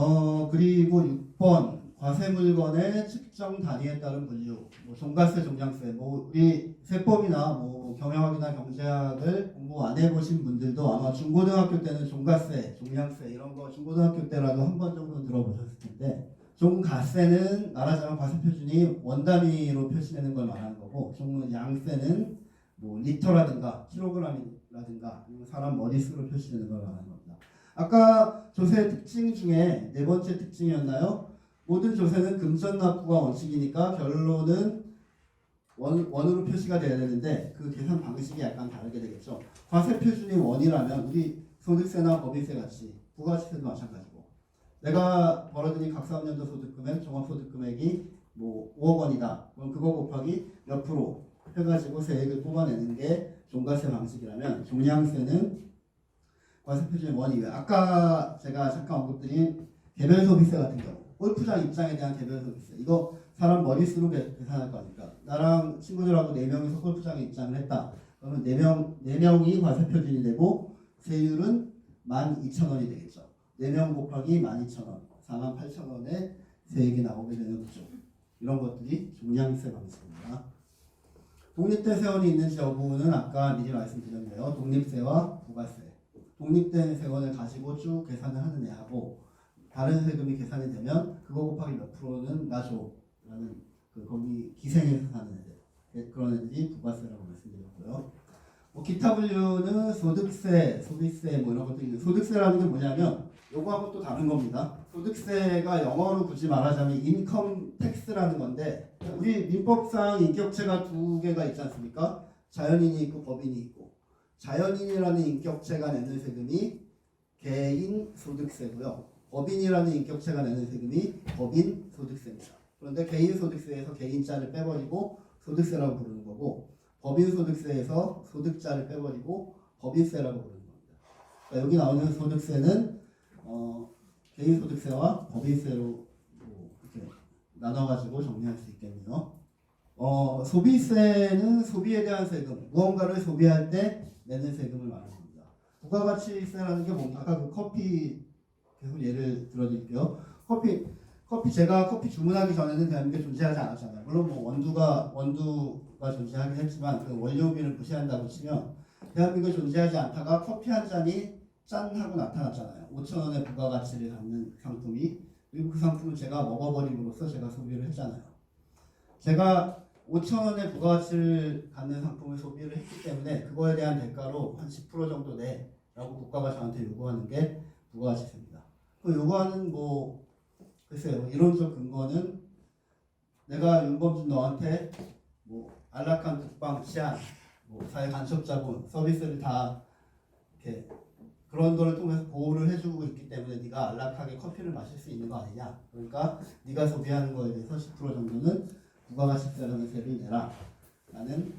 어 그리고 6번 과세 물건의 측정 단위에 따른 분류, 뭐 종가세, 종량세, 뭐 우리 세법이나 뭐 경영학이나 경제학을 공부 안 해보신 분들도 아마 중고등학교 때는 종가세, 종량세 이런 거 중고등학교 때라도 한 번 정도는 들어보셨을 텐데 종가세는 말하자면 과세 표준이 원 단위로 표시되는 걸 말하는 거고 종량세는 뭐 리터라든가 킬로그램이라든가 사람 머리수로 표시되는 걸 말하는 겁니다. 아까 조세 특징 중에 네 번째 특징이었나요? 모든 조세는 금전 납부가 원칙이니까 결론은 원, 원으로 표시가 돼야 되는데 그 계산 방식이 약간 다르게 되겠죠. 과세 표준이 원이라면 우리 소득세나 법인세 같이 부가세도 마찬가지고 내가 벌어들인 각 사업연도 소득금액, 종합소득금액이 뭐 5억 원이다. 그럼 그거 곱하기 몇 프로 해가지고 세액을 뽑아내는 게 종가세 방식이라면 종량세는 과세 표준이 원이고요. 아까 제가 잠깐 언급드린 개별 소비세 같은 경우 골프장 입장에 대한 개별 소비세 이거 사람 머릿수로 계- 계산할 거니까 나랑 친구들하고 네 명이서 골프장에 입장을 했다. 그러면 네명네 명이 과세 표준이 되고 세율은 12,000원이 되겠죠. 4명 곱하기 12,000원, 48,000원에 세액이 나오게 되는 구조. 이런 것들이 종량세 방식입니다. 독립된 세원이 있는지 여부는 아까 미리 말씀드렸네요. 독립세와 부가세. 독립된 세원을 가지고 쭉 계산을 하는 애하고 다른 세금이 계산이 되면 그거 곱하기 몇 프로는 나줘라는 그 거기 기생에서 사는 애들 그- 그런 애들이 부가세라고 말씀드렸고요. 뭐 기타 분류는 소득세, 소비세 뭐 이런 것도 있는 소득세라는 게 뭐냐면 요거하고 또 다른 겁니다. 소득세가 영어로 굳이 말하자면 인컴 텍스라는 건데 우리 민법상 인격체가 두 개가 있지 않습니까? 자연인이 있고 법인이 있고 자연인이라는 인격체가 내는 세금이 개인 소득세고요. 법인이라는 인격체가 내는 세금이 법인 소득세입니다. 그런데 개인 소득세에서 개인자를 빼버리고 소득세라고 부르는 거고 법인 소득세에서 소득자를 빼버리고 법인세라고 부르는 겁니다. 그러니까 여기 나오는 소득세는 어, 개인 소득세와 법인세로 뭐 이렇게 나눠가지고 정리할 수 있겠네요. 어, 소비세는 소비에 대한 세금, 무언가를 소비할 때 내는 세금을 말하는 겁니다. 부가가치세라는 게 뭡니까? 아까 그 커피 계속 예를 들어드릴게요. 커피 커피 제가 커피 주문하기 전에는 대한민국에 존재하지 않았잖아요. 물론 뭐 원두가 원두가 존재하긴 했지만 그 원료비를 무시한다고 치면 대한민국에 존재하지 않다가 커피 한 잔이 짠 하고 나타났잖아요. 5천 원의 부가가치를 갖는 상품이 그리고 그 상품을 제가 먹어버림으로써 제가 소비를 했잖아요. 제가 5천 원의 부가가치를 갖는 상품을 소비를 했기 때문에 그거에 대한 대가로 한 10% 정도 내라고 국가가 저한테 요구하는 게 부가가치세입니다. 그 요구하는 뭐 글쎄요 이론적 근거는 내가 윤범준 너한테 뭐 안락한 국방 치안, 뭐 사회 간첩 자본 서비스를 다 이렇게 그런 거를 통해서 보호를 해주고 있기 때문에 네가 안락하게 커피를 마실 수 있는 거 아니냐? 그러니까 네가 소비하는 거에 대해서 10% 정도는 부가가치세라는 세를 내라 라는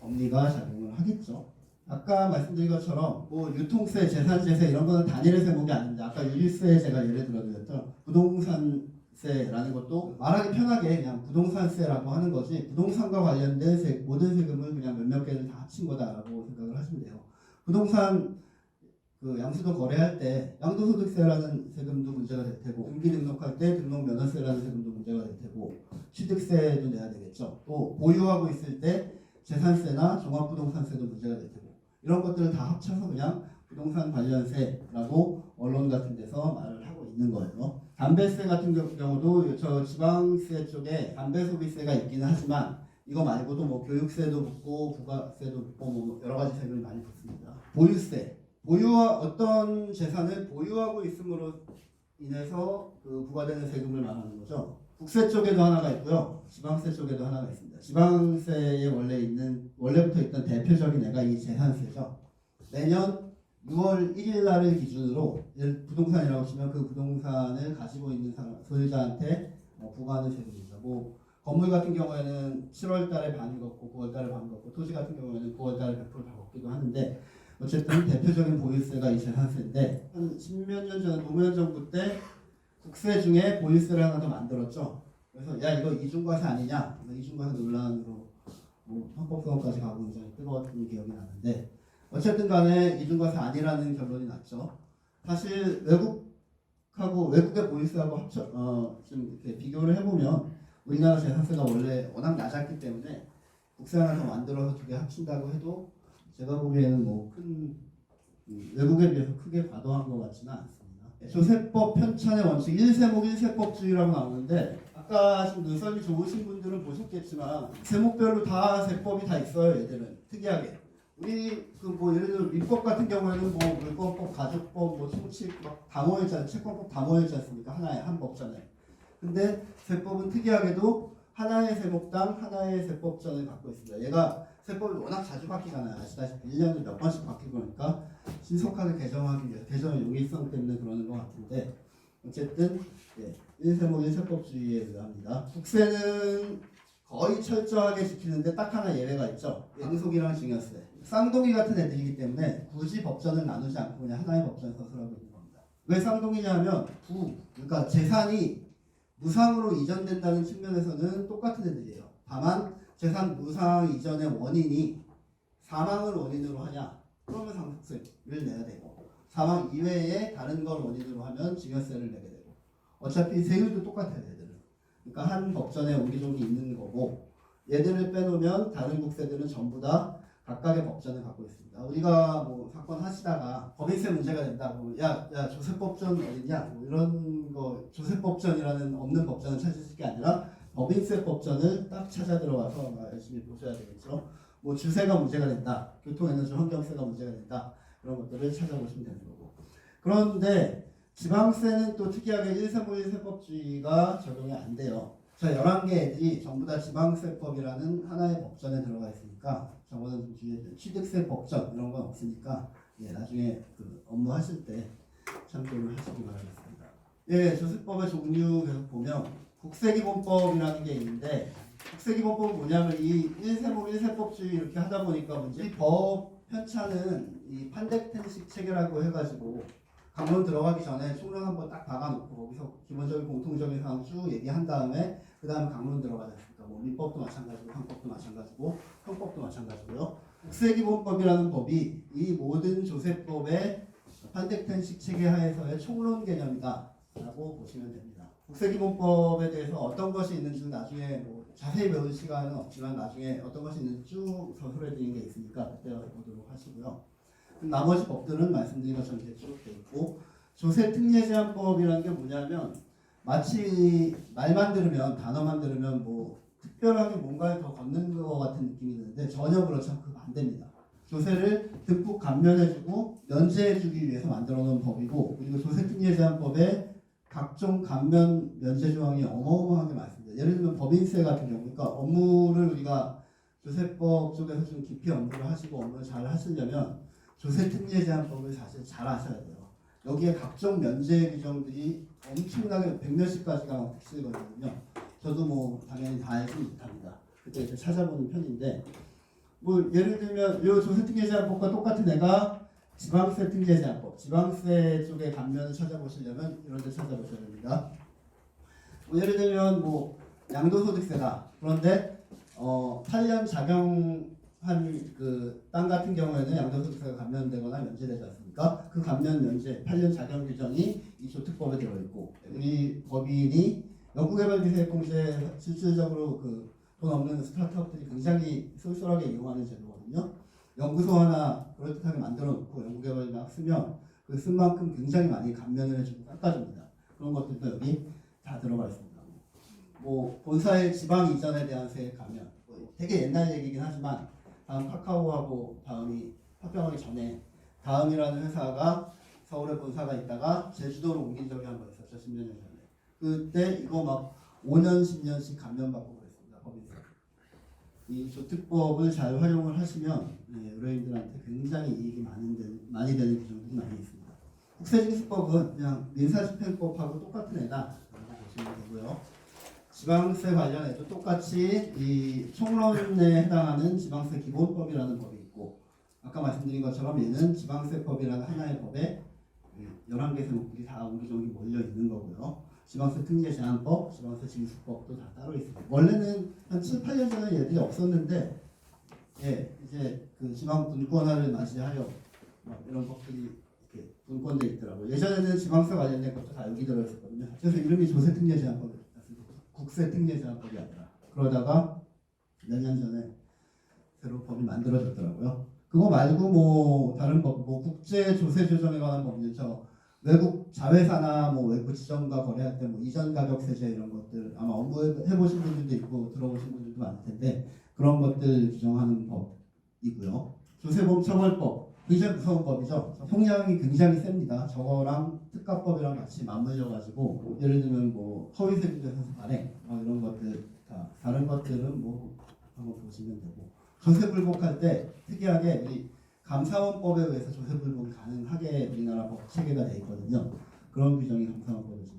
법리가 작용을 하겠죠. 아까 말씀드린 것처럼 뭐 유통세, 재산세세 이런 거는 단일의 세목이 아닌데 아까 유류세 제가 예를 들어드렸죠. 부동산세라는 것도 말하기 편하게 그냥 부동산세라고 하는 거지 부동산과 관련된 세, 모든 세금을 그냥 몇몇 개를 다 합친 거다라고 생각을 하시면 돼요. 부동산 그 양수도 거래할 때 양도소득세라는 세금도 문제가 될 테고 등기 등록할 때 등록 면허세라는 세금도 문제가 될 테고 취득세도 내야 되겠죠. 또 보유하고 있을 때 재산세나 종합부동산세도 문제가 될 테고 이런 것들을 다 합쳐서 그냥 부동산 관련세라고 언론 같은 데서 말을 하고 있는 거예요. 담배세 같은 경우- 경우도 저 지방세 쪽에 담배 소비세가 있기는 하지만 이거 말고도 뭐 교육세도 붙고 부가세도 붙고 뭐 여러 가지 세금이 많이 붙습니다. 보유세 보유와 어떤 재산을 보유하고 있음으로 인해서 그 부과되는 세금을 말하는 거죠. 국세 쪽에도 하나가 있고요. 지방세 쪽에도 하나가 있습니다. 지방세에 원래 있는 원래부터 있던 대표적인 애가 이 재산세죠. 매년 6월 1일 날을 기준으로 부동산이라고 치면 그 부동산을 가지고 있는 사람 소유자한테 어, 부과하는 세금입니다. 뭐 건물 같은 경우에는 7월 달에 반을 걷고 9월 달에 반 걷고 토지 같은 경우에는 9월 달에 100%다 걷기도 하는데 어쨌든 대표적인 보유세가 이 재산세인데 한 십몇 년 전, 노무현 정부 때 국세 중에 보유세를 하나 더 만들었죠. 그래서 야 이거 이중과세 아니냐? 이중과세 논란으로 뭐 헌법소원까지 가고 굉장히 뜨거웠던 기억이 나는데 어쨌든 간에 이중과세 아니라는 결론이 났죠. 사실 외국 미국하고 외국의 보이스하고 합쳐 어 좀 이렇게 비교를 해보면 우리나라 재산세가 원래 워낙 낮았기 때문에 국세 하나 더 만들어서 두 개 합친다고 해도 제가 보기에는 뭐큰 음, 외국에 비해서 크게 과도한 것 같지는 않습니다. 네, 조세법 편찬의 원칙 1세목 1세법주의라고 나오는데 아까 지금 눈썰미 좋으신 분들은 보셨겠지만 세목별로 다 세법이 다 있어요. 얘들은 특이하게 우리 그 뭐 예를 들어 민법 같은 경우에는 뭐 물권법, 가족법, 뭐 총칙 막 않, 채권법 담어있지 않습니까? 하나의 한 법전에. 근데 세법은 특이하게도 하나의 세목당 하나의 세법전을 갖고 있습니다. 얘가 세법이 워낙 자주 바뀌잖아요. 아시다시피 1년에 몇 번씩 바뀌고 그러니까 신속하게 개정하기 위해서 개정의 용이성 때문에 그러는 것 같은데 어쨌든 예, 1세목 1세법주의에 의합니다. 국세는 거의 철저하게 지키는데 딱 하나 예외가 있죠. 양속이랑 증여세. 쌍둥이 같은 애들이기 때문에 굳이 법전을 나누지 않고 그냥 하나의 법전 서술하고 있는 겁니다. 왜 쌍둥이냐면 부, 그러니까 재산이 무상으로 이전된다는 측면에서는 똑같은 애들이에요. 다만 재산 무상 이전의 원인이 사망을 원인으로 하냐? 그러면 상속세를 내야 되고 사망 이외에 다른 걸 원인으로 하면 증여세를 내게 되고 어차피 세율도 똑같아요 얘들은. 그러니까 한 법전에 옹기종이 있는 거고 얘들을 빼놓으면 다른 국세들은 전부 다 각각의 법전을 갖고 있습니다. 우리가 뭐 사건 하시다가 법인세 문제가 된다고 야야 조세법전 어딨냐? 뭐 이런 거 조세법전이라는 없는 법전을 찾으실 게 아니라 법인세 법전을 딱 찾아 들어가서 아마 열심히 보셔야 되겠죠. 뭐 주세가 문제가 된다. 교통에너지 환경세가 문제가 된다. 그런 것들을 찾아보시면 되는 거고. 그런데 지방세는 또 특이하게 1세무 1세법주의가 적용이 안 돼요. 자, 11개 애들이 전부 다 지방세법이라는 하나의 법전에 들어가 있으니까 저거는 좀 뒤에 취득세 법전 이런 건 없으니까 예, 나중에 그 업무 하실 때 참고를 하시기 바라겠습니다. 예, 조세법의 종류 계속 보면 국세기본법이라는 게 있는데 국세기본법은 뭐냐면 이 1세법 1세법주의 이렇게 하다 보니까 문제 이법 편차는 이 판덱텐식 체계라고 해가지고 강론 들어가기 전에 총론 한번 딱 박아놓고 거기서 기본적인 공통적인 사항 쭉 얘기한 다음에 그 다음에 강론 들어가지 않습니까? 뭐 민법도 마찬가지고 형법도 마찬가지고 형법도 마찬가지고요. 국세기본법이라는 법이 이 모든 조세법의 판덱텐식 체계 하에서의 총론 개념이다라고 보시면 됩니다. 국세기본법에 대해서 어떤 것이 있는지는 나중에 뭐 자세히 배울 시간은 없지만 나중에 어떤 것이 있는지 쭉 서술해 드린 게 있으니까 그때 보도록 하시고요. 나머지 법들은 말씀드린 것처럼 이렇게 쭉돼 있고 조세 특례 제한법이라는 게 뭐냐면 마치 말만 들으면 단어만 들으면 뭐 특별하게 뭔가를 더 걷는 것 같은 느낌이 드는데 전혀 그렇지 않고 반대입니다. 조세를 듬뿍 감면해주고 면제해주기 위해서 만들어 놓은 법이고 그리고 조세 특례 제한법에 각종 감면 면제 조항이 어마어마하게 많습니다. 예를 들면 법인세 같은 경우, 그러니까 업무를 우리가 조세법 쪽에서 좀 깊이 업무를 하시고 업무를 잘 하시려면 조세특례제한법을 사실 잘 아셔야 돼요. 여기에 각종 면제 규정들이 엄청나게 백몇십 가지가 쓰거든요. 저도 뭐 당연히 다 알지 못합니다. 그때 이제 찾아보는 편인데 뭐 예를 들면 이 조세특례제한법과 똑같은 애가 지방세 특례제한법, 지방세 쪽의 감면을 찾아보시려면 이런 데 찾아보셔야 됩니다. 뭐 예를 들면 뭐 양도소득세다. 그런데 어 8년 작용한 그 땅 같은 경우에는 양도소득세가 감면되거나 면제되지 않습니까? 그 감면 면제 8년 작용 규정이 이 조특법에 들어 있고 우리 법인이 연구개발비세공제 실질적으로 그 돈 없는 스타트업들이 굉장히 쏠쏠하게 이용하는 제도거든요. 연구소 하나 그럴듯하게 만들어 놓고 연구개발 막 쓰면 그 쓴 만큼 굉장히 많이 감면을 해주고 깎아줍니다. 그런 것들도 여기 다 들어가 있습니다. 뭐 본사의 지방 이전에 대한 세액 감면 뭐 되게 옛날 얘기긴 하지만 다음 카카오하고 다음이 합병하기 전에 다음이라는 회사가 서울에 본사가 있다가 제주도로 옮긴 적이 한 번 있었죠 10년 전에 그때 이거 막 5년 10년씩 감면받고 이 조특법을 잘 활용을 하시면 네, 의뢰인들한테 굉장히 이익이 많은 데, 많이 되는 규정들이 많이 있습니다 국세징수법은 그냥 민사집행법하고 똑같은 애다 보시면 되고요 지방세 관련해도 똑같이 이 총론에 해당하는 지방세 기본법이라는 법이 있고 아까 말씀드린 것처럼 얘는 지방세법이라는 하나의 법에 11개 세목들이 다 옹기종기 몰려 있는 거고요. 지방세 특례 제한법, 지방세 징수법도 다 따로 있습니다. 원래는 한 7, 8년 전에 얘들이 없었는데 예, 이제 그 지방 분권화를 맞이하여 막 이런 법들이 이렇게 분권돼 있더라고요. 예전에는 지방세 관련된 것도 다 여기 들어 있었거든요. 그래서 이름이 조세 특례 제한법이었습니다. 국세 특례 제한법이 아니라 그러다가 몇 년 전에 새로 법이 만들어졌더라고요. 그거 말고 뭐 다른 법, 뭐 국제 조세 조정에 관한 법률 저 외국 자회사나 뭐 외부 지점과 거래할 때 뭐 이전 가격 세제 이런 것들 아마 업무해 보신 분들도 있고 들어보신 분들도 많을 텐데 그런 것들 규정하는 법이고요. 조세범 처벌법 굉장히 무서운 법이죠. 형량이 굉장히 셉니다. 저거랑 특가법이랑 같이 맞물려 가지고 예를 들면 뭐 허위세금에서 발행 뭐 이런 것들 다 다른 것들은 뭐 한번 보시면 되고 조세 불복할 때 특이하게 이 감사원법에 의해서 조세 불복이 가능하게 우리나라 법 체계가 돼 있거든요. 그런 규정이 감사원법에 좀